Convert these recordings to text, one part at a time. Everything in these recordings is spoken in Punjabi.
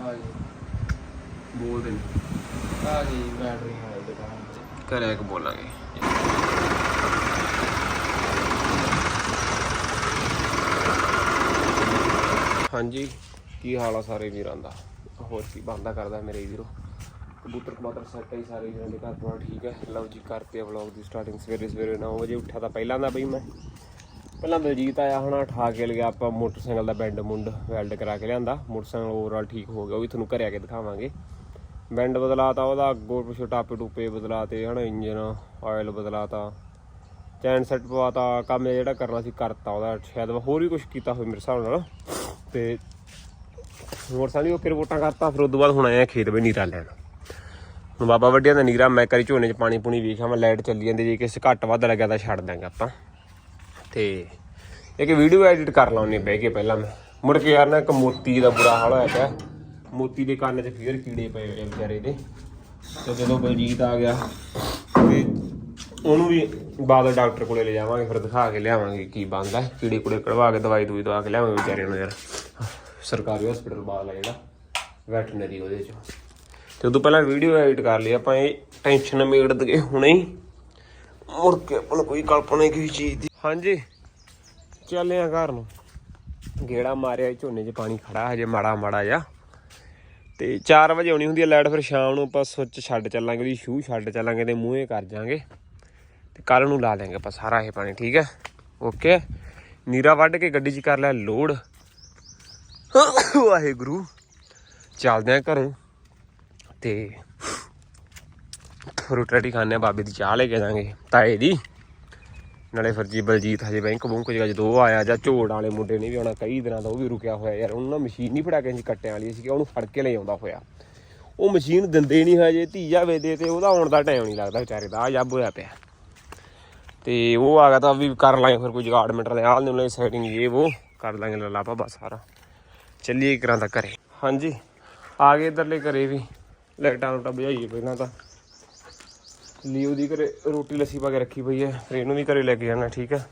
ਆ ਬੋਲਦੇ ਨਹੀਂ ਆ ਵਾਲੀ ਦੁਕਾਨ ਤੇ। ਘਰੇ ਇੱਕ ਬੋਲਾਂਗੇ। ਹਾਂਜੀ ਕੀ ਹਾਲ ਆ ਸਾਰੇ ਵੀਰਾਂ ਦਾ? ਹੋਰ ਕੀ ਬੰਦਾ ਕਰਦਾ ਮੇਰੇ ਵੀਰੋ? ਕਬੂਤਰ ਕਬੂਤਰ ਸੈੱਟ ਹੀ ਸਾਰੇ ਵੀਰਾਂ ਦੇ ਘਰ ਪਰਾਂ ਠੀਕ ਹੈ ਲਓ ਜੀ ਕਰਤੇ ਵਲੌਗ ਦੀ ਸਟਾਰਟਿੰਗ ਸਵੇਰੇ ਸਵੇਰੇ 9 ਵਜੇ ਉੱਠਿਆ ਤਾਂ ਪਹਿਲਾਂ ਦਾ ਬਈ ਮੈਂ। ਪਹਿਲਾਂ ਦਲਜੀਤ ਆਇਆ ਹੁਣ ਉਠਾ ਕੇ ਲਿਆ ਆਪਾਂ ਮੋਟਰਸਾਈਕਲ ਦਾ ਬੈਂਡ ਮੁੰਡ ਵੈਲਡ ਕਰਾ ਕੇ ਲਿਆਂਦਾ। ਮੋਟਰਸਾਈਕਲ ਓਵਰਆਲ ਠੀਕ ਹੋ ਗਿਆ, ਉਹ ਵੀ ਤੁਹਾਨੂੰ ਘਰੇ ਆ ਕੇ ਦਿਖਾਵਾਂਗੇ। ਬੈਂਡ ਬਦਲਾਤਾ ਉਹਦਾ, ਅੱਗੋਂ ਪਿੱਛੋਂ ਟਾਪੇ ਟੂਪੇ ਬਦਲਾਤੇ, ਹਨਾ, ਇੰਜਨ ਆਇਲ ਬਦਲਾਤਾ। ਚੈਨ ਸੈੱਟ ਪਵਾਤਾ, ਕੰਮ ਇਹ ਜਿਹੜਾ ਕਰਨਾ ਸੀ ਕਰਤਾ ਉਹਦਾ, ਸ਼ਾਇਦ ਹੋਰ ਵੀ ਕੁਝ ਕੀਤਾ ਹੋਵੇ ਮੇਰੇ ਹਿਸਾਬ ਨਾਲ। ਤੇ ਮੋਟਰਸਾਈਕਲ ਓਕੇ ਰਿਪੋਰਟਾਂ ਕਰਤਾ, ਫਿਰ ਉਸ ਤੋਂ ਬਾਅਦ ਹੁਣ ਆਇਆ ਖੇਤ ਵਿੱਚ ਨੀਰਾ ਲੈਣ। ਹੁਣ ਬਾਬਾ ਵੱਡਿਆਂ ਦਾ ਨੀਰਾ, ਮੈਂ ਕਰੀ ਝੋਨੇ 'ਚ ਪਾਣੀ ਪੂਣੀ ਵੇਖਾਂ ਮੈਂ ਲਾਈਟ ਚੱਲੀ ਜਾਂਦੀ, ਜੇ ਕਿਸੇ ਘੱਟ ਵੱਧ ਲੱਗਿਆ ਤਾਂ ਛੱਡ ਦਾਂਗੇ ਆਪਾਂ। ਤੇ ਇੱਕ ਵੀਡੀਓ ਐਡਿਟ ਕਰ ਲਾਉਣੀ ਬਹਿ ਕੇ ਪਹਿਲਾਂ। ਮੈਂ ਮੁੜ ਕੇ ਯਾਰ ਨਾ ਇੱਕ ਮੋਤੀ ਦਾ ਬੁਰਾ ਹਾਲ ਹੋਇਆ ਪਿਆ। ਮੋਤੀ ਦੇ ਕੰਨ 'ਚ ਫੇਰ ਕੀੜੇ ਪਏ ਹੋਏ ਆ ਵਿਚਾਰੇ ਦੇ। ਤੇ ਜਦੋਂ ਬਲਜੀਤ ਆ ਗਿਆ, ਤੇ ਉਹਨੂੰ ਵੀ ਬਾਦਲ ਡਾਕਟਰ ਕੋਲੇ ਲੈ ਜਾਵਾਂਗੇ, ਫਿਰ ਦਿਖਾ ਕੇ ਲਿਆਵਾਂਗੇ ਕੀ ਬਣਦਾ ਕੀੜੇ ਕੁੜੇ ਕਢਵਾ ਕੇ, ਦਵਾਈ ਦੂਈ ਦਵਾ ਕੇ ਲਿਆਵਾਂਗੇ ਵਿਚਾਰੇ ਨੂੰ ਯਾਰ। ਸਰਕਾਰੀ ਹਸਪੀਟਲ ਬਾਦਲ ਆ ਜਿਹੜਾ ਵੈਟਰਨਰੀ ਉਹਦੇ 'ਚ। ਤੇ ਉਦੋਂ ਪਹਿਲਾਂ ਵੀਡੀਓ ਐਡਿਟ ਕਰ ਲਈ, ਆਪਾਂ ਇਹ ਟੈਨਸ਼ਨ ਮੇੜ ਦਗੇ ਹੁਣੇ ਹੀ। ਮੁੜ ਕੇ ਆਪਾਂ ਕੋਈ ਕਲਪਨਾ ਹੀ ਕਿਸੇ ਚੀਜ਼ ਦੀ। ਹਾਂਜੀ। ਚੱਲੇ ਆ ਘਰ ਨੂੰ। ਗੇੜਾ ਮਾਰਿਆ ਝੋਨੇ 'ਚ ਪਾਣੀ ਖੜਾ, ਹਜੇ ਮਾੜਾ ਮਾੜਾ ਜਾ ਤੇ 4 ਵਜੇ ਆਉਣੀ ਹੁੰਦੀ ਹੈ ਲਾਈਟ, ਫਿਰ ਸ਼ਾਮ ਨੂੰ ਆਪਾਂ ਸੁੱਚ ਛੱਡ ਚੱਲਾਂਗੇ, ਉਹਦੀ ਸ਼ੂ ਛੱਡ ਚੱਲਾਂਗੇ ਤੇ ਮੂੰਹੇ ਕਰ ਜਾਾਂਗੇ। ਤੇ ਕੱਲ ਨੂੰ ਲਾ ਲਾਂਗੇ ਆਪਾਂ ਸਾਰਾ ਇਹ ਪਾਣੀ, ਠੀਕ ਹੈ? ਓਕੇ। ਨੀਰਾ ਵੱਢ ਕੇ ਗੱਡੀ 'ਚ ਕਰ ਲਿਆ ਲੋਡ। ਵਾਹਿਗੁਰੂ। ਚੱਲਦੇ ਆ ਘਰੇ। ਤੇ ਰੋਟੀ ਰਾਟੀ ਖਾਣੇ ਆ, ਬਾਬੇ ਦੀ ਚਾਹ ਲੈ ਕੇ ਜਾਵਾਂਗੇ ਤਾਏ ਦੀ। ਨਾਲੇ ਫਿਰ ਜੀ ਬਲਜੀਤ ਹਜੇ ਬੈਂਕ ਬੁੰਕ ਜਗਾ ਜਦੋਂ ਉਹ ਆਇਆ, ਜਾਂ ਝੋੜ ਵਾਲੇ ਮੁੰਡੇ ਨੇ ਵੀ ਆਉਣਾ, ਕਈ ਦਿਨਾਂ ਦਾ ਉਹ ਵੀ ਰੁਕਿਆ ਹੋਇਆ ਯਾਰ, ਉਹਨਾਂ ਮਸ਼ੀਨ ਨਹੀਂ ਫੜਾ ਕੇ ਅਸੀਂ ਕੱਟਿਆਂ ਵਾਲੀ ਸੀ ਕਿ ਉਹਨੂੰ ਫੜ ਕੇ ਲੈ ਆਉਂਦਾ ਹੋਇਆ। ਉਹ ਮਸ਼ੀਨ ਦਿੰਦੇ ਨਹੀਂ ਹਜੇ, ਧੀਆ ਵੇਦੇ ਤੇ ਉਹਦਾ ਆਉਣ ਦਾ ਟਾਈਮ ਨਹੀਂ ਲੱਗਦਾ ਵਿਚਾਰੇ ਦਾ ਆ ਜੱਬ ਹੋਇਆ ਪਿਆ। ਤੇ ਉਹ ਆ ਗਿਆ ਤਾਂ ਵੀ ਕਰ ਲਾਂਗੇ ਫਿਰ ਕੋਈ ਜਗਾੜ ਮਿੰਟਰ ਦੇ ਆਲ ਨੇ ਸੈਟਿੰਗ ਇਹ ਉਹ, ਕਰ ਲਾਂਗੇ ਲੱਲਾ ਬਾਬਾ ਸਾਰਾ। ਚੱਲੀਏ ਕਰਾਂ ਦਾ ਘਰੇ। ਹਾਂਜੀ, ਆ ਗਏ ਇਧਰਲੇ ਘਰੇ ਵੀ, ਲਾਈਟਾਂ ਲੂਟਾਂ ਬੁਝਾਈਏ ਪਹਿਲਾਂ ਤਾਂ। ਲੀਓ ਦੀ ਘਰੇ ਰੋਟੀ ਲੱਸੀ ਪਾ ਕੇ ਰੱਖੀ ਪਈ ਹੈ। ਫਿਰ ਇਹਨੂੰ ਵੀ ਘਰੇ ਲੈ ਕੇ ਜਾਣਾ, ਠੀਕ ਹੈ?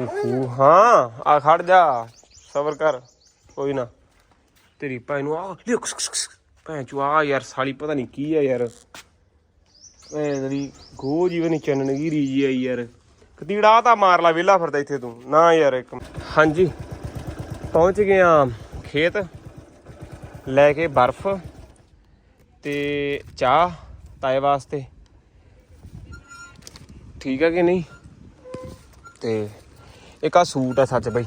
ਹੂ, ਹਾਂ ਆ ਖੜ ਜਾ, ਸਬਰ ਕਰ, ਕੋਈ ਨਾ। ਤੇਰੀ ਭਾਈ ਨੂੰ ਆ ਲਿਓ ਭੈਣ ਚੂ ਆ ਯਾਰ, ਸਾਲੀ ਪਤਾ ਨਹੀਂ ਕੀ ਹੈ ਯਾਰ। ਭੈਣ ਦੀ ਗੋ ਜੀਵਨ ਚੰਨਣਗੀਰੀ ਜੀ ਆਈ ਯਾਰ। ਕਤੀੜਾ ਤਾਂ ਮਾਰ ਲਾ, ਵਿਹਲਾ ਫਿਰਦਾ ਇੱਥੇ ਤੂੰ। ਨਾ ਯਾਰ, ਇੱਕ ਹਾਂਜੀ, ਪਹੁੰਚ ਗਏ ਆ ਖੇਤ। ਲੈ ਕੇ ਬਰਫ਼ ਤੇ ਚਾਹ। ਤਾਏ ਵਾਸਤੇ। ਠੀਕ ਹੈ ਕਿ ਨਹੀਂ? ਤੇ ਇੱਕ ਆ ਸੂਟ ਆ ਸੱਚ ਬਈ।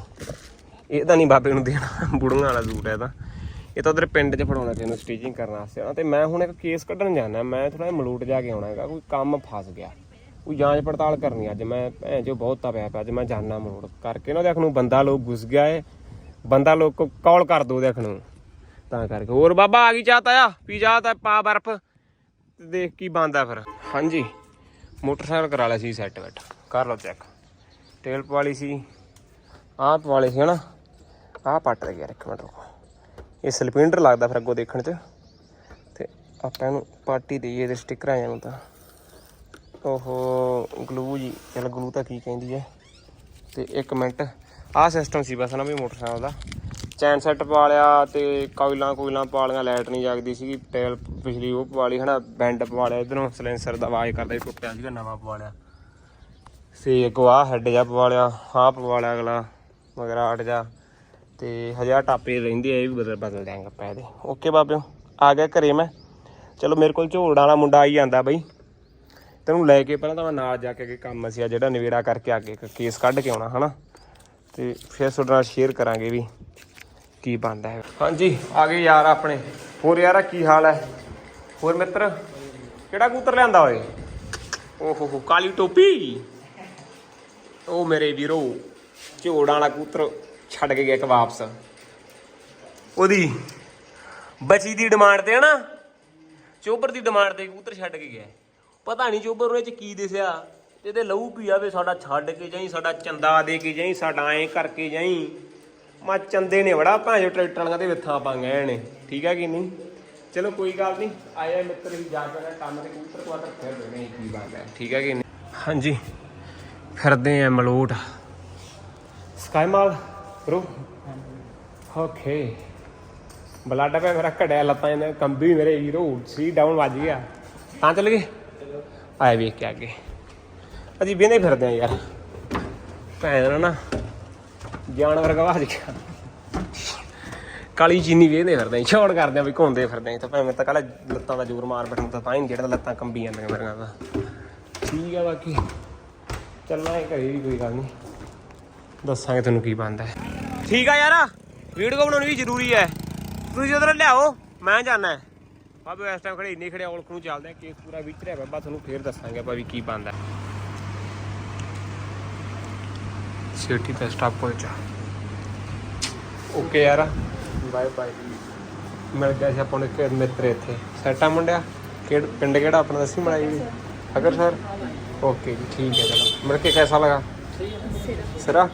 ਇਹ ਤਾਂ ਨਹੀਂ ਬਾਬੇ ਨੂੰ ਦੇਣਾ, ਬੁੜੀਆਂ ਵਾਲਾ ਸੂਟ ਹੈ ਤਾਂ। ਇਹ ਤਾਂ ਉਧਰ ਪਿੰਡ 'ਚ ਫੜਾਉਣਾ ਤੈਨੂੰ ਸਟਿਚਿੰਗ ਕਰਨ ਵਾਸਤੇ ਆਉਣਾ। ਤੇ ਮੈਂ ਹੁਣ ਇੱਕ ਕੇਸ ਕੱਢਣ ਜਾਣਾ ਮੈਂ ਥੋੜਾ ਜਿਹਾ ਮਲੂਟ ਜਾ ਕੇ ਆਉਣਾ ਹੈਗਾ, ਕੋਈ ਕੰਮ ਫਸ ਗਿਆ। ਕੋਈ ਜਾਂਚ ਪੜਤਾਲ ਕਰਨੀ ਅੱਜ ਮੈਂ ਭੈਣ ਜੋ ਬਹੁਤ ਤਪਿਆ ਪਿਆ, ਅੱਜ ਮੈਂ ਜਾਣਾ ਮਲੂਟ ਕਰਕੇ। ਨਾ ਦੇਖ ਨੂੰ ਬੰਦਾ ਲੋਕ ਘੁਸ ਗਿਆ ਏ, ਬੰਦਾ ਲੋਕ ਕੋ ਕਾਲ ਕਰ ਦੋ ਦੇਖ ਨੂੰ। ਤਾਂ ਕਰਕੇ। ਹੋਰ ਬਾਬਾ ਆ ਗਈ ਚਾਹ ਤਾਇਆ, ਪੀ ਜਾ ਤਾ ਪਾ ਬਰਫ। ਦੇਖ ਕੀ ਬੰਦਾ ਫਿਰ? ਹਾਂਜੀ। ਮੋਟਰਸਾਈਕਲ ਕਰਾ ਲਿਆ ਸੀ ਸੈੱਟ ਬੈਠ ਕਰ ਲਓ ਚੈੱਕ ਟੇਲ ਪਵਾਲੀ ਸੀ। ਆਹ ਪਵਾਲੇ ਸੀ, ਹਨਾ? ਆਹ ਪੱਟ ਗਿਆ, ਇੱਕ ਮਿੰਟ ਰੁਕੋ। ਇਹ ਸਲਪਿੰਡਰ ਲੱਗਦਾ ਫਿਰ ਅੱਗੋਂ ਦੇਖਣ 'ਚ। ਤੇ ਆਪਾਂ ਇਹਨੂੰ ਪਾਰਟੀ ਦੇਈਏ ਇਹਦੇ ਸਟਿੱਕਰਾਂ ਜਾਂ ਨੂੰ ਤਾਂ। ਓਹੋ ਗਲੂ ਜੀ। ਚਲ ਗਲੂ ਤਾਂ ਕੀ ਕਹਿੰਦੀ ਹੈ ਤੇ ਇੱਕ ਮਿੰਟ। ਆਹ ਸਿਸਟਮ ਸੀ ਬਸ ਨਾ ਵੀ ਮੋਟਰਸਾਈਕਲ ਦਾ। ਚੈਨ ਸੈੱਟ ਪਵਾ ਲਿਆ ਤੇ ਕੋਇਲਾਂ ਕੋਇਲਾਂ ਪਵਾ ਲਈਆਂ ਲਾਈਟ ਨਹੀਂ ਜਗਦੀ ਸੀਗੀ, ਤੇਲ ਪਿਛਲੀ ਉਹ ਪਵਾ ਲਈ, ਹਨਾ, ਬੈਂਡ ਪਵਾ ਲਿਆ ਇਧਰੋਂ, ਸਲੈਂਸਰ ਦਾ ਆਵਾਜ਼ ਕਰਦਾ ਸੀ, ਟੁੱਟਿਆ ਸੀਗਾ, ਨਵਾਂ ਪਵਾ ਲਿਆ। ਸੀ ਅੱਗੋਂ ਆਹ ਹੈੱਡ ਜਾ ਪਵਾ ਲਿਆ, ਆਹ ਪਵਾ ਲਿਆ ਅਗਲਾ, ਮਗਰ ਆਟ ਜਾ। ਤੇ ਹਜ਼ਾਰ ਟਾਪੇ ਰਹਿੰਦੇ ਆ, ਇਹ ਵੀ ਬਦਲ ਬਦਲ ਦਿਆਂਗੇ ਆਪਾਂ ਇਹਦੇ। ਓਕੇ ਬਾਬਿਓ, ਆ ਗਿਆ ਘਰੇ ਮੈਂ। ਚਲੋ ਮੇਰੇ ਕੋਲ ਝੋੜ ਵਾਲਾ ਮੁੰਡਾ ਆਈ ਜਾਂਦਾ ਬਈ। ਤੈਨੂੰ ਲੈ ਕੇ ਪਹਿਲਾਂ ਤਾਂ ਮੈਂ ਨਾਲ ਜਾ ਕੇ ਅੱਗੇ ਕੰਮ ਸੀ, ਆ ਜਿਹੜਾ ਨਵੇੜਾ ਕਰਕੇ ਅੱਗੇ ਇੱਕ ਕੇਸ ਕੱਢ ਕੇ ਆਉਣਾ, ਹਨਾ। ਤੇ ਫਿਰ ਤੁਹਾਡੇ ਨਾਲ ਸ਼ੇਅਰ ਕਰਾਂਗੇ ਵੀ। ਕੀ ਬਣਦਾ ਹੈ? ਹਾਂਜੀ, ਆ ਗਏ ਯਾਰ ਆਪਣੇ। ਹੋਰ ਯਾਰਾ, ਕੀ ਹਾਲ ਹੈ? ਹੋਰ ਮਿੱਤਰ, ਕਿਹੜਾ ਕੂਤਰ ਲਿਆਂਦਾ ਓਏ? ਓਹੋ ਹੋ, ਕਾਲੀ ਟੋਪੀ। ਉਹ ਮੇਰੇ ਵੀਰੋ, ਝੋੜਾਂ ਵਾਲਾ ਕੂਤਰ ਛੱਡ ਕੇ ਗਿਆ ਇੱਕ ਵਾਪਸ। ਉਹਦੀ ਬਚੀ ਦੀ ਡਿਮਾਂਡ ਤੇ ਹਨਾ ਚੋਬਰ ਦੀ ਡਿਮਾਂਡ ਤੇ ਕੂਤਰ ਛੱਡ ਕੇ ਗਿਆ। ਪਤਾ ਨਹੀਂ ਚੋਬਰ ਉਹਦੇ ਚ ਕੀ ਦਿਸਿਆ। ਇਹਦੇ ਲਹੂ ਪੀ ਆਵੇ, ਸਾਡਾ ਛੱਡ ਕੇ ਜਾਈ, ਸਾਡਾ ਚੰਦਾ ਦੇ ਕੇ ਜਾਈ, ਸਾਡਾ ਐਂ ਕਰਕੇ ਜਾਈ। ਮਾ ਚੰਦੇ ਨੇ ਬੜਾ ਭਾਂਜੋ ਟਰੈਕਟਰ ਵਾਲਿਆਂ ਦੇ ਵਿੱਥਾਂ ਪਾ ਗਏ ਨੇ। ਠੀਕ ਹੈ ਕਿ ਨਹੀਂ? ਚਲੋ ਕੋਈ ਗੱਲ ਨਹੀਂ ਆਇਆ ਮਿੱਤਰ ਵੀ ਜਾ ਕੇ ਕੰਮ ਤੇ ਕਬੂਤਰ ਕੁਆਟਰ ਫਿਰ ਦੇਣੇ ਕੀ ਬਾਤ ਹੈ ਠੀਕ ਹੈ ਕਿ ਨਹੀਂ? ਹਾਂਜੀ, ਫਿਰਦੇ ਆ Malout. Sky Mall bro okay blood ਪੈ ਮੇਰਾ, ਘੜਿਆ ਲੱਤਾਂ ਇਹਨਾਂ ਕੰਬੀ ਮੇਰੇ ਹੀਰੋ, ਸੀ ਡਾਊਨ ਵੱਜ ਗਿਆ। ਤਾਂ ਚੱਲ ਗਏ? ਆਏ ਵੇਖ ਕੇ ਅੱਗੇ ਅਸੀਂ ਵੇਂਦੇ ਫਿਰਦੇ ਆ ਯਾਰ। ਭੈਣ ਦਾ ਨਾ। ਜਾਨਵਰ ਗਵਾਚ ਗਿਆ ਕਾਲੀ ਚੀਨੀ ਵੇਹਦੇ ਫਿਰਦੇ ਆ, ਛੋੜ ਕਰਦੇ ਆ ਵੀ ਘੁੰਮਦੇ ਫਿਰਦੇ ਆ ਤਾਂ ਭਾਵੇਂ ਤਾਂ ਕੱਲ ਲੱਤਾਂ ਦਾ ਜ਼ੋਰ ਮਾਰ ਬੈਠਣ ਤਾਂ ਤਾਂ ਹੀ ਜਿਹੜਾ ਲੱਤਾਂ ਕੰਬੀ ਜਾਂਦੀਆਂ ਮੇਰੀਆਂ ਤਾਂ। ਠੀਕ ਆ ਬਾਕੀ। ਚੱਲਣਾ ਹੈ ਘਰੇ ਵੀ ਕੋਈ ਗੱਲ ਨਹੀਂ ਦੱਸਾਂਗੇ ਤੁਹਾਨੂੰ ਕੀ ਬਣਦਾ ਹੈ। ਠੀਕ ਆ ਯਾਰ, ਵੀਡੀਓ ਬਣਾਉਣੀ ਵੀ ਜ਼ਰੂਰੀ ਹੈ। ਤੁਸੀਂ ਉਧਰ ਲਿਆਓ, ਮੈਂ ਜਾਣਾ ਬਾਬੇ ਇਸ ਟਾਈਮ ਖੜੇ ਇੰਨੇ ਖੜੇ ਔਲਖ ਨੂੰ ਚੱਲਦੇ ਆ, ਕੇਸ ਪੂਰਾ ਵਿਚਰਿਆ ਬਾਬਾ ਤੁਹਾਨੂੰ ਫੇਰ ਦੱਸਾਂਗੇ ਆਪਾਂ ਵੀ ਕੀ ਬਣਦਾ ਸਿਟੀ ਤੇ ਸਟਾਪ ਪਹੁੰਚਾ ਓਕੇ ਯਾਰ। ਬਾਏ ਬਾਏ ਮਿਲ ਗਿਆ ਸੀ ਆਪਾਂ ਨੂੰ ਇੱਕ ਮਿੱਤਰ ਇੱਥੇ। ਸੈਟਾ ਮੁੰਡਿਆ? ਕਿਹੜ ਪਿੰਡ ਕਿਹੜਾ ਆਪਣਾ ਦੱਸੀ ਮੜਾਈ ਵੀ? ਅਗਰ ਸਰ ਓਕੇ ਜੀ ਠੀਕ ਹੈ ਚਲੋ। ਮਿਲ ਕੇ ਕੈਸਾ ਲਗਾ। ਸਿਰਾ?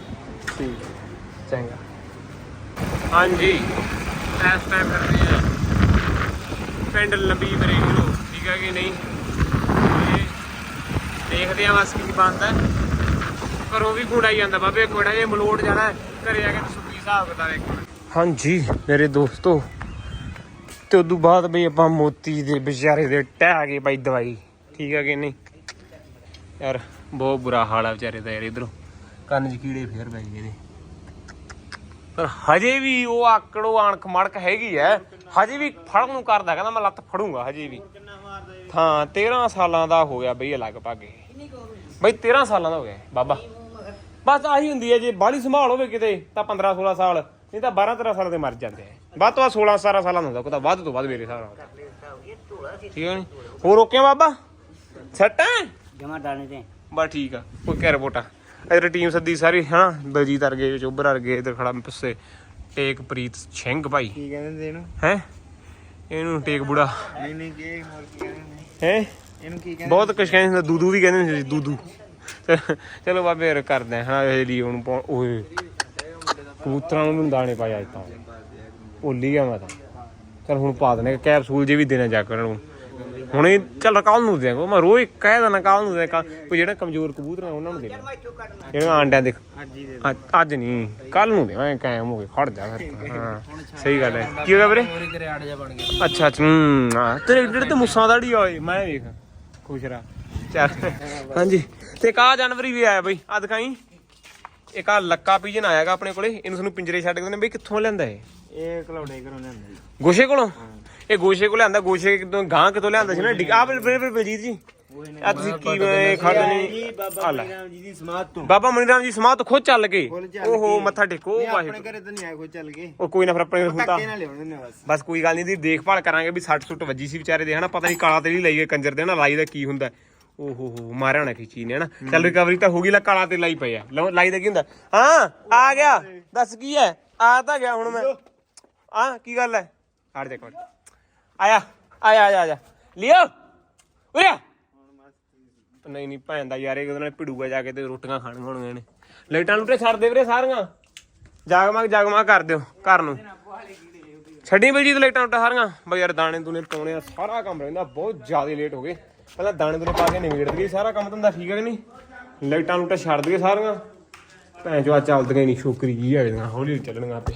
ਠੀਕ। ਹੈ, ਚੰਗਾ। ਹਾਂਜੀ। ਇਸ ਟਾਈਮ ਕਰ ਰਹੇ ਹਾਂ ਪਿੰਡ ਲੰਬੀ ਬਰੇਕ ਨੂੰ ਠੀਕ ਹੈ ਕਿ ਨਹੀਂ? ਦੇਖਦੇ ਆ ਬਸ ਕੀ ਬਣਦਾ। ਘਰੋਂ ਵੀ ਗੁੰਡਾ ਜਾਂਦਾ ਬਾਬੇ ਕੋੜਾ ਜੇ ਮਲੋਟ ਜਾਣਾ ਘਰੇ ਆ ਕੇ ਸੁੱਕੀ ਹਿਸਾਬ ਕਿਤਾਬ ਇੱਕ ਹਾਂਜੀ, ਮੇਰੇ ਦੋਸਤੋ, ਤੇ ਉਦੋਂ ਬਾਅਦ ਬਈ ਆਪਾਂ ਮੋਤੀ ਦੇ ਵਿਚਾਰੇ ਦੇ ਟਹਿ ਗਏ ਬਾਈ ਦਵਾਈ, ਠੀਕ ਹੈ ਕਿ ਨਹੀਂ? ਯਾਰ, ਬਹੁਤ ਬੁਰਾ ਹਾਲ ਆ ਵਿਚਾਰੇ ਦਾ ਯਾਰ, ਇਧਰੋਂ ਕੰਨ 'ਚ ਕੀੜੇ ਫੇਰ ਪੈ ਗਏ ਨੇ ਪਰ ਹਜੇ ਵੀ ਉਹ ਆਕੜੋ ਆਣਖ ਮੜਕ ਹੈਗੀ ਐ, ਹਜੇ ਵੀ ਫੜਨ ਨੂੰ ਕਰਦਾ, ਕਹਿੰਦਾ ਮੈਂ ਲੱਤ ਫੜੂੰਗਾ ਹਜੇ ਵੀ। ਹਾਂ 13 ਸਾਲਾਂ ਦਾ ਹੋ ਗਿਆ ਬਈ ਇਹ ਲਗਭਗ ਇਹ। ਬਈ 13 ਸਾਲਾਂ ਦਾ ਹੋ ਗਿਆ ਬਾਬਾ। ਬਸ ਆਹੀ ਹੁੰਦੀ ਹੈ ਜੇ ਬਾਹਲੀ ਸੰਭਾਲ ਹੋਵੇ ਕਿਤੇ ਤਾਂ 15 16 ਸਾਲ ਨਹੀਂ ਤਾਂ 12 13 ਸਾਲ ਦੇ ਮਰ ਜਾਂਦੇ ਆ। ਵੱਧ ਤੋਂ ਵੱਧ 16 17 ਸਾਲਾਂ ਦਾ ਹੁੰਦਾ ਕੋਈ ਤਾਂ ਵੱਧ ਤੋਂ ਵੱਧ ਮੇਰੇ ਹਿਸਾਬ ਨਾਲ। ਠੀਕ ਹੈ ਨੀ ਹੋਰ ਓਕੇ ਬਾਬਾ? ਸੈੱਟ ਹੈ? ਜਮਾ ਡਾਲਣੇ ਤੇ। ਬਸ ਠੀਕ ਆ ਕੋਈ ਕਹਿ ਰਿਪੋਰਟਾ ਇਧਰ ਟੀਮ ਸੱਦੀ ਸਾਰੀ ਹਨਾ? ਬਲਜੀਤ ਵਰਗੇ ਚੋਬਰ ਵਰਗੇ ਇਧਰ ਖੜਾ ਪਿੱਛੇ ਟੇਕ ਪ੍ਰੀਤ ਸਿੰਘ ਭਾਈ। ਕੀ ਕਹਿੰਦੇ ਇਹਨੂੰ? ਹੈ? ਇਹਨੂੰ ਟੇਕ ਬੁੜਾ। ਨਹੀਂ ਨਹੀਂ ਕੀ ਹੋਰ ਕੀ ਕਹਿੰਦੇ ਹੈ? ਇਹਨੂੰ ਕੀ ਕਹਿੰਦੇ ਬਹੁਤ ਕੁਛ ਕਹਿੰਦੇ ਹੁੰਦੇ ਦੂਦੂ ਵੀ ਕਹਿੰਦੇ ਹੁੰਦੇ ਸੀ ਦੂਦੂ। ਚਲੋ ਬਾਬੇ ਯਾਰ ਕਰਦੇ ਆ ਹਨਾ ਇਹ ਲਈ ਹੁਣ ਪਾਉਣ- ਓਏ ਕਬੂਤਰਾਂ ਨੂੰ ਵੀ ਦਾਣੇ ਪਾਇਆ ਅੱਜ ਤਾਂ। ਭੁੱਲ ਗਿਆ ਮੈਂ ਤਾਂ। ਚਲ ਹੁਣ ਪਾ ਦਨੇ ਕੈਪਸੂਲ ਜੇ ਵੀ ਦੇਣਾ ਜਾ ਕੇ ਉਹਨਾਂ ਨੂੰ। ਹੁਣੇ ਚੱਲ ਕੱਲ ਨੂੰ ਦੇਗਾ ਮੈਂ ਰੋਜ਼ ਕਹਿ ਦੇਣਾ ਕੱਲ ਨੂੰ ਦੇ ਕੋਈ ਜਿਹੜਾ ਕਮਜ਼ੋਰ ਕਬੂਤਰ ਆ ਉਹਨਾਂ ਨੂੰ ਦੇਣਾ ਜਿਹੜਾ ਆਂਡਿਆਂ ਦੇ ਅੱਜ ਦੇ ਅੱਜ- ਨਹੀਂ ਕੱਲ ਨੂੰ ਦੇਵਾਂ ਕਾਇਮ ਹੋ ਕੇ ਖੜ ਜਾ ਫਿਰ ਤਾਂ। ਹਾਂ ਸਹੀ ਗੱਲ ਹੈ। ਕੀ ਹੋ ਗਿਆ ਵੀਰੇ? ਪੂਰੀ ਗਰਿਆੜ ਜਾ ਬਣ ਗਿਆ। ਅੱਛਾ ਅੱਛਾ ਹੂੰ ਹਾਂ, ਤੇਰੇ ਜਿਹੜੇ ਤੇ ਮੁੱਸਾਂ ਦਾ ਢੀ ਓਏ ਮੈਂ ਵੇਖ। ਖੁਸ਼ ਰਾ ਹਾਂਜੀ। ਤੇ ਕਾ ਜਨਵਰੀ ਵੀ ਆਇਆ ਬਈ। ਆ ਦਿਖਾਈ। ਇੱਕ ਆ ਲੱਕਾ ਪੀਜਨ ਆਇਆਗਾ ਆਪਣੇ ਕੋਲੇ। ਇਹਨੂੰ ਸਾਨੂੰ ਪਿੰਜਰੇ ਛੱਡ ਕੇ ਦਿੰਦੇ ਬਈ ਕਿੱਥੋਂ ਲਿਆਂਦਾ ਇਹ? ਇਹ ਕਲਾਉਡੇ ਕਰੋਂ ਲਿਆਂਦਾ ਗੋਸ਼ੇ ਕੋਲੋਂ? ਇਹ ਗੋਸ਼ੇ ਕੋਲ ਲਿਆਂਦਾ। ਗੋਸ਼ੇ ਕਿਤੋਂ ਗਾਂ ਕਿਤੋਂ ਲਿਆਂਦਾ ਸੀ ਨਾ? ਆ ਬਲਜੀਤ ਜੀ। ਆ ਤੁਸੀਂ ਕੀ ਖੜ ਨਹੀਂ? ਆ ਲੈ। ਰਾਮ ਜੀ ਦੀ ਸਮਾਧ ਤੋਂ। ਬਾਬਾ ਮਣੀ ਰਾਮ ਜੀ ਸਮਾਧ ਖੁਦ ਚੱਲ ਕੇ। ਖੁਦ ਚੱਲ ਓਹੋ। ਮੱਥਾ ਟੇਕੋ ਆਪਣੇ ਘਰੇ ਤਾਂ ਨਹੀਂ ਆਇਆ ਕੋਈ ਚੱਲ ਕੇ। ਉਹ ਕੋਈ ਨਾ ਫਿਰ ਆਪਣੇ ਹੁੰਦਾ ਬਸ। ਬਸ ਕੋਈ ਗੱਲ ਨਹੀਂ ਦੀ ਦੇਖਭਾਲ ਕਰਾਂਗੇ ਵੀ ਸੱਟ ਸੁੱਟ ਵੱਜੀ ਸੀ ਵਿਚਾਰੇ ਦੇ ਹਨਾ? ਪਤਾ ਨਹੀਂ ਕਾਲਾ ਤੇ ਲਈ ਗਏ ਕੰਜਰ ਦੇ ਹਨਾ? ਲਾਈ ਦਾ ਕੀ ਹੁੰਦਾ। ਓਹੋ ਹੋ ਮਾਰਿਆ ਹੋਣਾ ਕਿਸੇ ਚੀਜ਼ ਨੇ ਹਨਾ? ਚੱਲ ਰਿਕਵਰੀ ਤਾਂ ਹੋ ਗਈ ਲਾ ਕਾਲਾ ਤੇ ਲਾਈ ਪਏ ਆ। ਲਓ, ਲਾਈ ਦਾ ਕੀ ਹੁੰਦਾ? ਹਾਂ ਆ ਗਿਆ। ਦੱਸ ਕੀ ਹੈ ਆ ਤਾਂ ਗਿਆ ਹੁਣ ਮੈਂ। ਆ ਕੀ ਗੱਲ ਹੈ ਹਟ ਜਾ ਇੱਕ ਮਿੰਟ। ਆਇਆ ਆਇਆ ਆਇਆ ਆਇਆ। ਲਿਓ। ਉਰੇ ਆ। ਨਹੀਂ ਨਹੀਂ ਭੈਣ ਦਾ ਯਾਰ ਇਹ ਉਹਦੇ ਨਾਲ ਭਿੜੂਗਾ ਜਾ ਕੇ ਤੇ ਰੋਟੀਆਂ ਖਾਣ ਹੋਣਗੀਆਂ ਨੇ। ਲਾਈਟਾਂ ਲੂਟੇ ਛੱਡ ਦੇ ਵੀਰੇ ਸਾਰੀਆਂ। ਜਾਗਮਗ ਜਾਗਮਗ ਕਰ ਦਿਓ ਘਰ ਨੂੰ। ਛੱਡੀ ਬਲਜੀਤ ਲਾਈਟਾਂ ਉੱਟਾ ਸਾਰੀਆਂ। ਬਈ ਯਾਰ ਦਾਣੇ ਦੂਨੇ ਪਾਉਣੇ ਆ ਸਾਰਾ ਕੰਮ ਰਹਿੰਦਾ ਬਹੁਤ ਜ਼ਿਆਦਾ ਲੇਟ ਹੋ ਗਏ। ਪਹਿਲਾਂ ਦਾਣੇ ਦੂਨੇ ਪਾ ਕੇ ਨਿਬੇੜ ਦਈਏ ਸਾਰਾ ਕੰਮ ਧੰਦਾ ਠੀਕ ਹੈ ਕਿ ਨਹੀਂ? ਲਾਈਟਾਂ ਲੂਟਾਂ ਛੱਡ ਦਈਏ ਸਾਰੀਆਂ। ਭੈਣ ਚੋ ਆ ਚੱਲਦੀਆਂ ਨਹੀਂ, ਸ਼ੁਕਰੀ ਜੀ ਆ ਹੌਲੀ ਹੌਲੀ ਚੱਲਣਗੀਆਂ ਆਪੇ।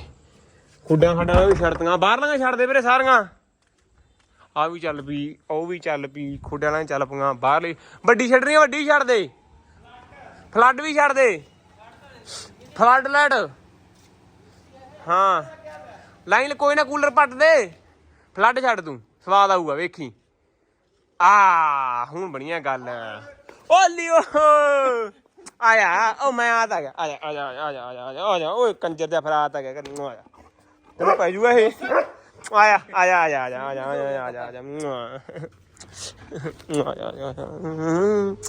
ਖੁੱਡਾਂ ਖੱਡਾਂ ਵੀ ਛੱਡਦੀਆਂ ਬਾਹਰਲੀਆਂ ਛੱਡ ਦੇ ਵੀਰੇ ਸਾਰੀਆਂ। ਆ ਵੀ ਚੱਲ ਪਈ, ਉਹ ਵੀ ਚੱਲ ਪਈ, ਖੁੱਡਾਂ ਵਾਲਾਂ ਚੱਲ ਪਈਆਂ, ਬਾਹਰਲੀ। ਵੱਡੀ ਛੱਡਣੀ ਵੱਡੀ ਛੱਡ ਦੇ। ਫਲੱਡ ਵੀ ਛੱਡ ਦੇ। Flood light. ਹਾਂ। ਲਾਈਨ ਕੋਈ ਨਾ ਕੂਲਰ ਪੱਟ ਦੇ। ਫਲੱਡ ਛੱਡ ਤੂੰ, ਸਵਾਦ ਆਊਗਾ, ਵੇਖੀ। ਆ ਹੁਣ ਬਣੀਆਂ ਗੱਲ ਓ ਲਿਓ ਆਇਆ ਓ ਮੈਂ ਆ ਤਾਂ ਗਿਆ ਆ ਜਾ ਆ ਜਾ ਆ ਓਏ ਕੰਜਰ ਦਾ ਫਰਾ ਤਾਂ ਗਿਆ ਕਰਨੂੰ ਆ ਤੈਨੂੰ ਪੈ ਜੂਗਾ ਇਹ ਆਇਆ ਆਇਆ ਆਇਆ ਆਇਆ ਆਇਆ ਆਇਆ ਆਇਆ ਆਇਆ ਆਇਆ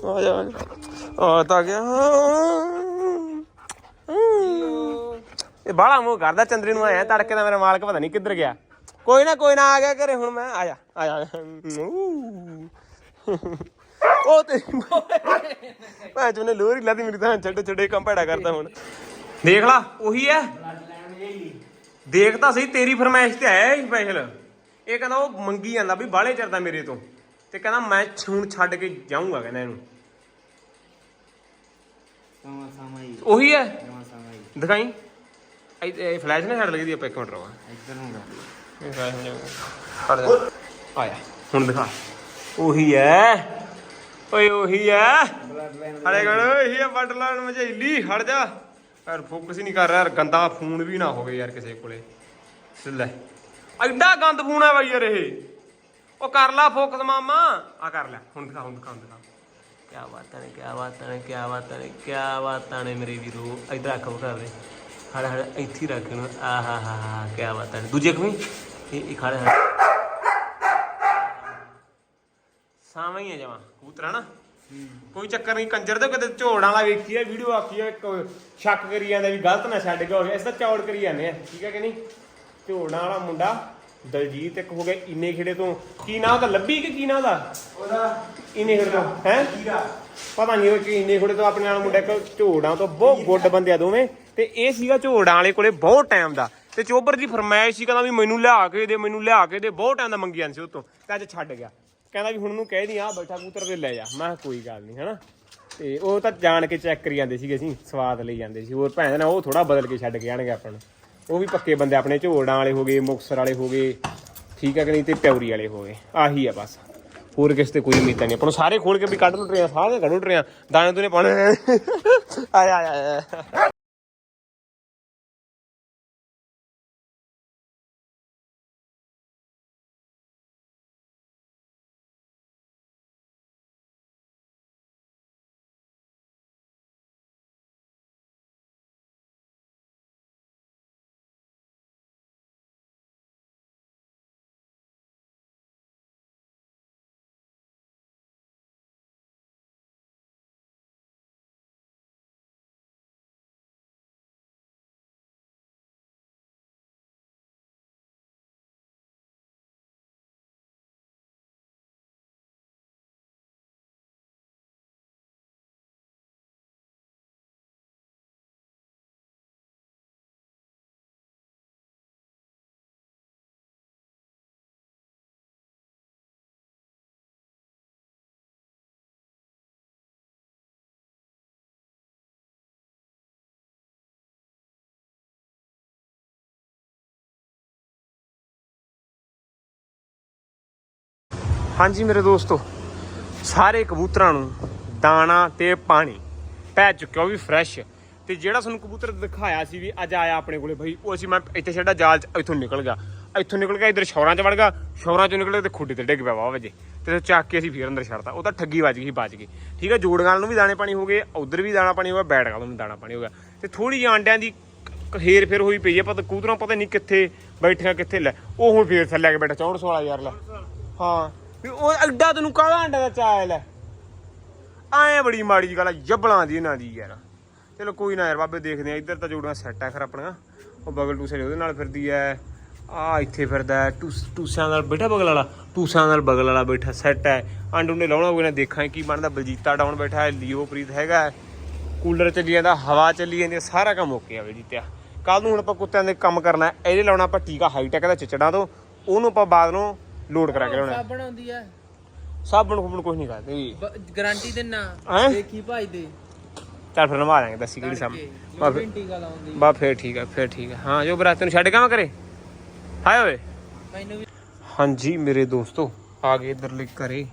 ਆਇਆ ਆ ਤਾਂ ਗਿਆ ਇਹ ਬਾਲਾ ਮੂੰਹ ਕਰਦਾ ਚੰਦਰੀ ਨੂੰ ਆਇਆ ਤੜਕੇ ਦਾ ਮੇਰਾ ਮਾਲਕ ਪਤਾ ਨਹੀਂ ਕਿੱਧਰ ਗਿਆ ਕੋਈ ਨਾ ਕੋਈ ਨਾ ਆ ਗਿਆ ਘਰੇ ਹੁਣ ਮੈਂ ਆਇਆ ਆਇਆ ਉਹ ਤੇ ਮੈਂ ਜੁਨੇ ਲੋਰੀ ਲਾਦੀ ਮੇਰੀ ਤਾਂ ਛੱਡ ਛੱਡੇ ਕੰਮ ਭੈੜਾ ਕਰਦਾ ਹੁਣ। ਦੇਖ ਲਾ ਉਹੀ ਹੈ ਦੇਖ ਤਾਂ ਸਹੀ ਤੇਰੀ ਫਰਮਾਇਸ਼ ਤੇ ਆਇਆ ਸਪੈਸ਼ਲ ਇਹ ਕਹਿੰਦਾ ਉਹ ਮੰਗੀ ਜਾਂਦਾ ਵੀ ਬਾਹਲੇ ਚਿਰ ਦਾ ਮੇਰੇ ਤੋਂ। ਤੇ ਕਹਿੰਦਾ ਮੈਂ ਹੁਣ ਛੱਡ ਕੇ ਜਾਊਂਗਾ ਕਹਿੰਦਾ ਇਹਨੂੰ। ਉਹੀ ਹੀ। ਦਿਖਾਈ। ਇਹ- ਫਲੈਸ਼ ਨਾ ਛੱਡ ਲਗੀ ਦੀ ਆਪਾਂ ਇੱਕ ਮਿੰਟ ਰਵਾ ਇੱਧਰ ਨੂੰ ਕਰ ਇਹ ਗਾਇ ਹੋ ਜਾਊਗਾ ਖੜ ਜਾ ਆਇਆ। ਹੁਣ ਦਿਖਾ। ਉਹੀ ਐ। ਓਏ ਉਹੀ ਐ। ਹਲੇ ਗਣ ਇਹੀ ਆ ਵੱਡ ਲਾਣ ਮਝੇਲੀ ਹਟ ਜਾ। ਯਾਰ ਫੋਕਸ ਹੀ ਨਹੀਂ ਕਰ ਰਿਹਾ ਯਾਰ ਗੰਦਾ ਫੋਨ ਵੀ ਨਾ ਹੋਵੇ ਯਾਰ ਕਿਸੇ ਕੋਲੇ। ਲੈ ਐਡਾ ਗੰਦ ਫੋਨ ਆ ਬਾਈ ਯਾਰ ਇਹ। ਉਹ ਕਰ ਲਾ ਫੋਕਸ ਮਾਮਾ। ਆ ਕਰ ਲੈ ਹੁਣ ਦਿਖਾ ਹੁਣ ਦਿਖਾ ਹੁਣ ਦਿਖਾ। ਕੀ ਬਾਤਾਂ ਨੇ ਕੀ ਬਾਤਾਂ ਨੇ ਕੀ ਬਾਤਾਂ ਨੇ ਕੀ ਬਾਤਾਂ ਨੇ ਮੇਰੇ ਵੀਰੋ। ਇਧਰ ਰੱਖ ਕਰ ਦੇ। ਖੜਾ ਖੜਾ ਇੱਥੇ ਹੀ ਰੱਖ ਨੂੰ। ਆ ਹਾ ਹਾ ਹਾ ਕੀ ਬਾਤਾਂ ਨੇ ਦੂਜੇ ਕਮੀ ਇਹ ਇਹ ਖੜਾ ਖੜਾ। ਸਾਵਾਂ ਹੀ ਆ ਜਮਾ ਕਬੂਤਰ ਹਨਾ ਕੋਈ ਚੱਕਰ ਨਹੀਂ ਕੰਜਰ ਦੇ ਕਦੇ ਝੋੜਾਂ ਵਾਲਾ ਵੇਖੀ ਆ ਵੀਡੀਓ ਆਖੀ ਆ ਇੱਕ ਸ਼ੱਕ ਕਰੀ ਜਾਂਦਾ ਵੀ ਗਲਤ ਨਾ ਛੱਡ ਹੋ ਗਿਆ। ਇਸ ਦਾ ਚੌੜ ਕਰੀ ਜਾਂਦੇ ਆ ਠੀਕ ਹੈ ਕਿ ਨਹੀਂ? ਝੋੜਾਂ ਵਾਲਾ ਮੁੰਡਾ ਦਲਜੀਤ ਇੱਕ ਹੋ ਗਿਆ ਇੰਨੇ ਖੇੜੇ ਤੋਂ। ਕੀ ਨਾਂ ਉਹਦਾ? ਲੱਭੀ ਕਿ ਕੀ ਨਾਂ ਉਹਦਾ? ਉਹਦਾ ਇੰਨੇ ਖੇੜੇ ਤੋਂ ਹੈ? ਪਤਾ ਨਹੀਂ ਉਹ ਕਿ ਇੰਨੇ ਖੇੜੇ ਤੋਂ ਆਪਣੇ ਨਾਲ ਮੁੰਡਾ ਇੱਕ ਝੋੜਾਂ ਤੋਂ ਬਹੁਤ ਗੁੱਡ ਬੰਦੇ ਆ ਦੋਵੇਂ। ਤੇ ਇਹ ਸੀਗਾ ਝੋੜਾਂ ਵਾਲੇ ਕੋਲੇ ਬਹੁਤ ਟਾਈਮ ਦਾ। ਤੇ ਚੋਬਰ ਦੀ ਫਰਮਾਇਸ਼ ਸੀ, ਕਹਿੰਦਾ ਵੀ ਮੈਨੂੰ ਲਿਆ ਕੇ ਦੇ, ਮੈਨੂੰ ਲਿਆ ਕੇ ਦੇ, ਬਹੁਤ ਟਾਈਮ ਦਾ ਮੰਗੀ ਜਾਂਦੇ ਸੀ ਉਹ ਤੋਂ। ਤੇ ਅੱਜ ਛੱਡ ਗਿਆ। ਕਹਿੰਦਾ ਵੀ ਹੁਣ ਉਹਨੂੰ ਕਹਿ ਦੀ ਆ ਬੈਠਾ ਕਬੂਤਰ ਤੇ ਲੈ ਜਾ। ਮੈਂ ਕਿਹਾ, ਕੋਈ ਗੱਲ ਨਹੀਂ ਹਨਾ। ਤੇ ਉਹ ਤਾਂ ਜਾਣ ਕੇ ਚੈੱਕ ਕਰੀ ਜਾਂਦੇ ਸੀਗੇ ਅਸੀਂ, ਸਵਾਦ ਲਈ ਜਾਂਦੇ ਸੀ। ਹੋਰ ਭੈਣ ਨਾ, ਉਹ ਥੋੜਾ ਬਦਲ ਕੇ ਛੱਡ ਕੇ ਆਣਗੇ ਆਪਾਂ ਨੂੰ ਉਹ ਵੀ ਪੱਕੇ ਬੰਦੇ ਆਪਣੇ ਝੋੜਾਂ ਵਾਲੇ ਹੋ ਗਏ ਮੁਕਸਰ ਵਾਲੇ ਹੋ ਗਏ, ਠੀਕ ਹੈ ਕਿ ਨਹੀਂ, ਤੇ ਪਿਉਰੀ ਵਾਲੇ ਹੋ ਗਏ। ਆਹੀ ਆ ਬਸ। ਹੋਰ ਕਿਸ ਤੇ ਕੋਈ ਉਮੀਦ ਨਹੀਂ। ਆਪਾਂ ਨੂੰ ਸਾਰੇ ਖੋਲ ਕੇ ਵੀ ਕੱਢ ਲੁੱਟ ਰਹੇ ਆ ਸਾਰੇ ਕੱਢ ਲੁੱਟ ਰਹੇ ਆ ਦਾਣੇ ਦੂਨੇ ਪਾਉਣੇ ਆਇਆ ਆਇਆ ਹਾਂਜੀ ਮੇਰੇ ਦੋਸਤੋ, ਸਾਰੇ ਕਬੂਤਰਾਂ ਨੂੰ ਦਾਣਾ ਤੇ ਪਾਣੀ ਪੈ ਚੁੱਕਿਆ, ਉਹ ਵੀ ਫਰੈਸ਼ ਤੇ ਜਿਹੜਾ ਸਾਨੂੰ ਕਬੂਤਰ ਦਿਖਾਇਆ ਸੀ ਵੀ ਅੱਜ ਆਇਆ ਆਪਣੇ ਕੋਲੇ ਭਾਈ ਉਹ ਅਸੀਂ ਮੈਂ ਇੱਥੇ ਛੱਡਾ ਜਾਲ ਚ, ਇੱਥੋਂ ਨਿਕਲ ਗਿਆ। ਇੱਥੋਂ ਨਿਕਲ ਗਿਆ, ਇਧਰ ਸ਼ੌਰਾਂ ਚ ਵੜ ਗਿਆ, ਸ਼ੌਰਾਂ ਚੋਂ ਨਿਕਲ ਕੇ ਤੇ ਖੁੱਡੇ ਤੇ ਡਿੱਗ ਪਿਆ ਵਾ ਵਜੇ। ਤੇ ਚੱਕ ਕੇ ਅਸੀਂ ਫੇਰ ਅੰਦਰ ਛੱਡਤਾ। ਉਹ ਤਾਂ ਠੱਗੀ ਵੱਜ ਗਈ, ਬਚ ਗਈ। ਠੀਕ ਹੈ ਜੋੜਗਾਲ ਨੂੰ ਵੀ ਦਾਣੇ ਪਾਣੀ ਹੋ ਗਏ ਉਧਰ ਵੀ ਦਾਣਾ ਪਾਣੀ ਹੋ ਗਿਆ ਬੈਟ ਬੈਠ ਨੂੰ ਦਾਣਾ ਪਾਣੀ ਹੋ ਗਿਆ। ਤੇ ਥੋੜੀ ਜਿਹੀ ਆਂਡਿਆਂ ਦੀ ਹੇਰ ਫੇਰ ਹੋਈ ਪਈ ਹੈ ਪਤਾ ਕਬੂਤਰਾਂ ਪਤਾ ਨਹੀਂ ਕਿੱਥੇ ਬੈਠੀਆਂ, ਕਿੱਥੇ ਲੈ। ਉਹ ਹੁਣ ਫੇਰ ਥੱਲੇ ਆ ਕੇ ਬੈਠਾ 64 16 ਯਾਰ ਲੈ। ਹਾਂ। ਵੀ ਉਹ ਐਡਾ ਤੈਨੂੰ ਕਾਹਦਾ ਅੰਡਾ ਦਾ ਚਾਹ ਲੈ ਐ ਬੜੀ ਮਾੜੀ ਜੀ ਗੱਲ ਆ ਜੱਬਲਾਂ ਦੀ ਇਹਨਾਂ ਦੀ ਯਾਰ। ਚਲੋ ਕੋਈ ਨਾ ਯਾਰ ਬਾਬੇ ਦੇਖਦੇ ਆ ਇੱਧਰ ਤਾਂ ਜੋੜੀਆਂ ਸੈੱਟ ਆ ਖਰ ਆਪਣੀਆਂ। ਉਹ ਬਗਲ ਟੂਸੇ ਉਹਦੇ ਨਾਲ ਫਿਰਦੀ ਐ। ਆ ਇੱਥੇ ਫਿਰਦਾ ਟੂਸ ਟੂਸਿਆਂ ਨਾਲ ਬੈਠਾ ਬਗਲ ਵਾਲਾ। ਟੂਸਿਆਂ ਨਾਲ ਬਗਲ ਵਾਲਾ ਬੈਠਾ ਸੈੱਟ ਹੈ ਆਂਡੂ ਨੇ ਲਾਉਣਾ ਹੋਵੇ ਨਾ ਦੇਖਾਂ ਕੀ ਬਣਦਾ। ਬਲਜੀਤਾ ਡਾਊਨ ਬੈਠਾ ਹੈ ਲੀਓ ਹੈਗਾ ਕੂਲਰ ਚੱਲੀ ਜਾਂਦਾ ਹਵਾ ਚੱਲੀ ਜਾਂਦੀ ਹੈ, ਸਾਰਾ ਕੰਮ ਓਕੇ ਆ ਬਲਜੀਤਿਆ ਜੀਤਿਆ ਕੱਲ ਨੂੰ ਹੁਣ ਆਪਾਂ ਕੁੱਤਿਆਂ ਦੇ ਕੰਮ ਕਰਨਾ ਹੈ, ਇਹਦੇ ਲਾਉਣਾ ਆਪਾਂ ਟੀਕਾ ਹਾਈਟੈਕ ਦਾ ਚਿਚੜਾਂ ਤੋਂ। ਉਹਨੂੰ ਆਪਾਂ ਬਾਅਦ ਨੂੰ ਲੋਡ ਕਰਾ ਕੇ ਲਾਉਣਾ ਹੈ। ਸਾਬਣ ਆਉਂਦੀ ਆ। ਸਾਬਣ ਖੁਬਣ ਕੁਝ ਨਹੀਂ ਕਰਦੇ ਗਾਰੰਟੀ ਦਿੰਨਾ। ਹੈਂ? ਦੇਖੀ ਭਾਈ ਦੇ? ਚੱਲ ਫਿਰ ਨਵਾ ਦਾਂਗੇ ਦੱਸੀ ਕਿਹੜੀ ਸਾਹਮਣੇ ਬਾ ਫਿਰ ਗਾਰੰਟੀ ਗੱਲ ਆਉਂਦੀ। ਬਾ ਫਿਰ ਠੀਕ ਹੈ ਫਿਰ ਠੀਕ ਹੈ ਹਾਂ ਜੋ ਬਰਾਤ ਨੂੰ ਛੱਡ ਕੇ ਆਵਾਂ ਕਰੇ ਹਾਏ ਓਏ? ਮੈਨੂੰ ਵੀ ਹਾਂਜੀ ਮੇਰੇ ਦੋਸਤੋ ਆ ਗਏ ਇਧਰ ਲਈ ਘਰੇ।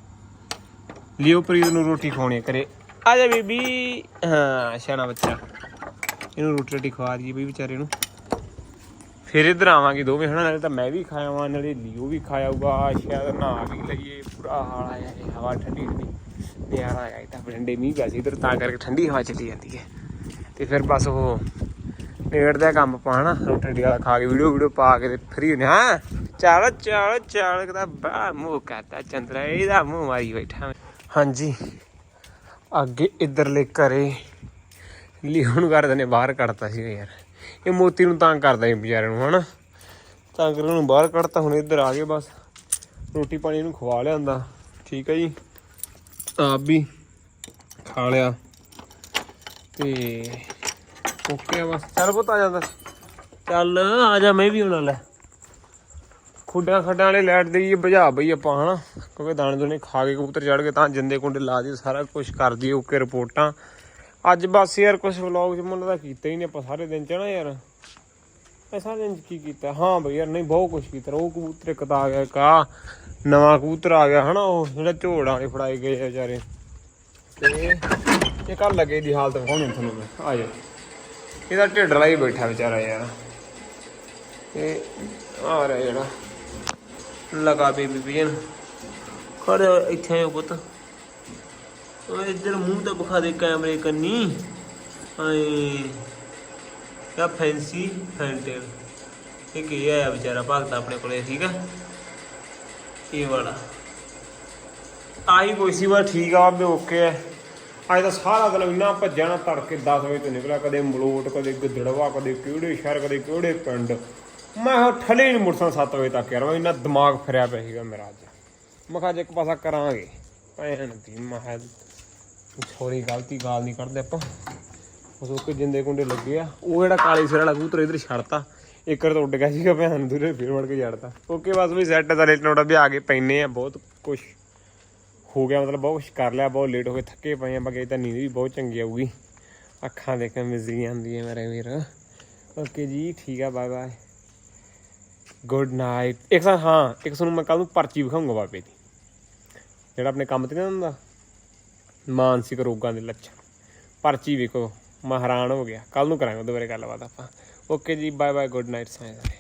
ਲਿਓ ਪ੍ਰੀਤ ਨੂੰ ਰੋਟੀ ਖਵਾਉਣੀ ਹੈ ਘਰੇ। ਆ ਜਾ ਬੀਬੀ। ਹਾਂ ਸਿਆਣਾ ਬੱਚਾ। ਇਹਨੂੰ ਰੋਟੀ ਰੋਟੀ ਖਵਾ ਦਈਏ ਬਈ ਵਿਚਾਰੇ ਨੂੰ। ਫਿਰ ਇਧਰ ਆਵਾਂਗੇ ਦੋਵੇਂ, ਹਨਾ? ਨਾਲੇ ਤਾਂ ਮੈਂ ਵੀ ਖਾਇਆ ਵਾਂ, ਨਾਲੇ ਲਿਓ ਵੀ ਖਾਇਆ ਹੋਊਗਾ। ਸ਼ਾਇਦ ਨਹਾ ਵੀ ਲਈਏ, ਪੂਰਾ ਹਾਲ ਆਇਆ ਇਹ, ਹਵਾ ਠੰਡੀ ਠੰਡੀ। ਨਿਆਰਾ ਆਇਆ ਇਹ ਤਾਂ ਬਠਿੰਡੇ ਮੀਂਹ ਪਿਆ ਸੀ ਇਧਰ, ਤਾਂ ਕਰਕੇ ਠੰਡੀ ਹਵਾ ਚੱਲੀ ਜਾਂਦੀ ਹੈ। ਤੇ ਫਿਰ ਬਸ ਉਹ ਨੇੜਦਾ ਕੰਮ ਪਾਣਾ ਰੋਟੀ ਰੋਟੀ ਵਾਲਾ ਖਾ ਕੇ, ਵੀਡੀਓ ਵੀਡੀਓ ਪਾ ਕੇ ਤੇ ਫਰੀ ਹੁੰਦੇ ਹਾਂ। ਚੱਲ ਚੱਲ ਚੱਲ ਕਦਾ ਬਾ ਮੂੰਹ ਕਰਦਾ ਚੰਦਰਾ, ਇਹਦਾ ਮੂੰਹ ਮਾਰੀ ਬੈਠਾ ਹਾਂਜੀ। ਅੱਗੇ ਇਧਰਲੇ ਘਰੇ ਲਿਓ ਨੂੰ ਕਰਦੇ ਨੇ ਬਾਹਰ ਕੱਢਤਾ ਸੀ ਯਾਰ। ਇਹ ਮੋਤੀ ਨੂੰ ਤੰਗ ਕਰਦਾ ਸੀ ਵਿਚਾਰੇ ਨੂੰ, ਹਨਾ? ਤਾਂ ਕਰ ਉਹਨੂੰ ਬਾਹਰ ਕੱਢਤਾ, ਹੁਣ ਇੱਧਰ ਆ ਗਏ ਬਸ। ਰੋਟੀ ਪਾਣੀ ਇਹਨੂੰ ਖਵਾ ਲਿਆਂਦਾ। ਠੀਕ ਹੈ ਜੀ। ਆਪ ਵੀ ਖਾ ਲਿਆ। ਤੇ ਓਕੇ ਬਸ। ਚੱਲ ਪੁੱਤ, ਆ ਜਾਂਦਾ ਚੱਲ, ਆ ਜਾ, ਮੈਂ ਵੀ ਹੁਣ ਲੈ। ਖੁੱਡਾਂ ਖੱਡਾਂ ਵਾਲੇ ਲੈਟ ਦੇਈਏ ਬੁਝਾ ਬਈ ਆਪਾਂ, ਹਨਾ? ਕਿਉਂਕਿ ਦਾਣੇ ਦੋਨੇ ਖਾ ਕੇ ਕਬੂਤਰ ਚੜ ਕੇ ਤਾਂ ਜਿੰਦੇ ਕੁੰਡੇ ਲਾ ਦੀ ਸਾਰਾ ਕੁਝ ਕਰਦੀ ਓਕੇ ਰਿਪੋਰਟਾਂ। ਅੱਜ ਬਸ ਯਾਰ ਕੁਝ ਵਲੌਗ ਚ ਦਾ ਕੀਤਾ ਹੀ ਨਹੀਂ ਆਪਾਂ ਸਾਰੇ ਦਿਨ ਚ ਨਾ ਯਾਰ। ਐਸਾ ਦਿਨ ਕੀ ਕੀਤਾ? ਹਾਂ ਬਈ ਯਾਰ, ਨਹੀਂ ਬਹੁਤ ਕੁਝ ਕੀਤਾ। ਉਹ ਕਬੂਤਰ ਇੱਕ ਤਾਂ ਆ ਗਿਆ ਕਾ ਨਵਾਂ ਕਬੂਤਰ ਆ ਗਿਆ, ਹਨਾ ਉਹ, ਜਿਹੜਾ ਝੋੜਾਂ ਵਾਲੇ ਫੜਾਏ ਗਏ ਆ ਵਿਚਾਰੇ। ਤੇ ਇਹ ਕੱਲ ਲੱਗੇ ਦੀ ਹਾਲਤ ਵਿਖਾਉਣੀ ਤੁਹਾਨੂੰ ਮੈਂ। ਆ ਜਾ ਇਹਦਾ ਢਿੱਡ ਲਾਈ ਬੈਠਾ ਵਿਚਾਰਾ ਯਾਰ। ਤੇ ਆ ਰਿਹਾ ਜਿਹੜਾ। ਲਗਾ ਬੇਬੀ ਬੀਨ ਖੜ ਇੱਥੇ ਪੁੱਤ। ਓਏ ਇੱਧਰ ਮੂੰਹ ਤਾਂ ਵਿਖਾ ਦੇ ਕੈਮਰੇ ਕੰਨੀ। ਆਏ ਕਿਆ ਫੈਂਸੀ ਫੈਂਟੇਲ ਇਹ ਕੀ ਆਇਆ ਵਿਚਾਰਾ ਭਗਤ ਆਪਣੇ ਕੋਲੇ, ਠੀਕ ਆ? ਇਹ ਵਾਲਾ। ਆਹੀ ਕੋਈ ਸੀ ਵਾ ਠੀਕ ਆ ਬੇ ਓਕੇ ਹੈ ਅੱਜ ਤਾਂ ਸਾਰਾ ਦਿਨ ਇੰਨਾ ਭੱਜਿਆ ਨਾ ਤੜਕੇ 10 ਵਜੇ ਤੋਂ ਨਿਕਲਿਆ, ਕਦੇ ਮਲੋਟ, ਕਦੇ ਗਿੱਦੜਵਾ, ਕਦੇ ਕਿਹੜੇ ਸ਼ਹਿਰ, ਕਦੇ ਕਿਹੜੇ ਪਿੰਡ। ਮੈਂ ਉਹ ਠਲੇ ਨਹੀਂ ਮੁਰਸਾਂ 7 ਵਜੇ ਤੱਕ ਯਾਰ, ਮੈਂ ਇੰਨਾ ਦਿਮਾਗ ਫਿਰਿਆ ਪਿਆ ਸੀਗਾ ਮੇਰਾ ਅੱਜ। ਮੈਂ ਕਿਹਾ ਅੱਜ ਇੱਕ ਪਾਸਾ ਕਰਾਂਗੇ। ਭੈਣ ਦੀ ਮਹਾਂ ਸੌਰੀ, ਗਲਤੀ, ਗਾਲ ਨਹੀਂ ਕੱਢਦੇ ਆਪਾਂ। ਉਸ ਉਹ ਜਿੰਦੇ ਕੁੰਡੇ ਲੱਗੇ ਆ। ਉਹ ਜਿਹੜਾ ਕਾਲੇ ਸਿਰ ਵਾਲਾ ਕਬੂਤਰ ਇਧਰ ਛੱਡਤਾ। ਇੱਕ ਵਾਰ ਤਾਂ ਉੱਡ ਗਿਆ ਸੀਗਾ ਭੈਣ ਦੂਰੇ ਫੇਰ ਵੜ ਕੇ ਛੱਡਤਾ। ਓਕੇ, ਬਸ ਵੀ ਸੈੱਟ ਦਾ ਰੇਟ ਨੋਟਾ ਵੀ ਆ ਕੇ ਪੈਨੇ ਆ, ਬਹੁਤ ਕੁਝ ਹੋ ਗਿਆ, ਮਤਲਬ ਬਹੁਤ ਕੁਝ ਕਰ ਲਿਆ, ਬਹੁਤ ਲੇਟ ਹੋ ਗਏ, ਥੱਕੇ ਪਏ ਆ, ਬਾਕੀ ਤਾਂ ਨੀਂਦ ਵੀ ਬਹੁਤ ਚੰਗੀ ਆਊਗੀ। ਅੱਖਾਂ ਦੇਖ ਕੇ ਮਿਜ਼ਰੀ ਆਉਂਦੀ ਹੈ ਮੇਰੇ ਵੀਰ। ਓਕੇ ਜੀ, ਠੀਕ ਆ ਬਾਏ ਬਾਏ ਗੁੱਡ ਨਾਈਟ ਇੱਕ ਸਾਂ ਹਾਂ, ਇੱਕ ਸਾਨੂੰ ਮੈਂ ਕੱਲ ਨੂੰ ਪਰਚੀ ਵਿਖਾਉਂਗਾ ਬਾਬੇ ਦੀ। ਜਿਹੜਾ ਆਪਣੇ ਕੰਮ ਤੇ ਨਾ ਹੁੰਦਾ। ਮਾਨਸਿਕ ਰੋਗਾਂ ਦੇ ਲੱਛਣ। ਪਰਚੀ ਵੇਖੋ ਮੈਂ ਹੈਰਾਨ ਹੋ ਗਿਆ। ਕੱਲ ਨੂੰ ਕਰਾਂਗੇ ਦੁਬਾਰੇ ਗੱਲਬਾਤ ਆਪਾਂ। ਓਕੇ ਜੀ bye bye good night science.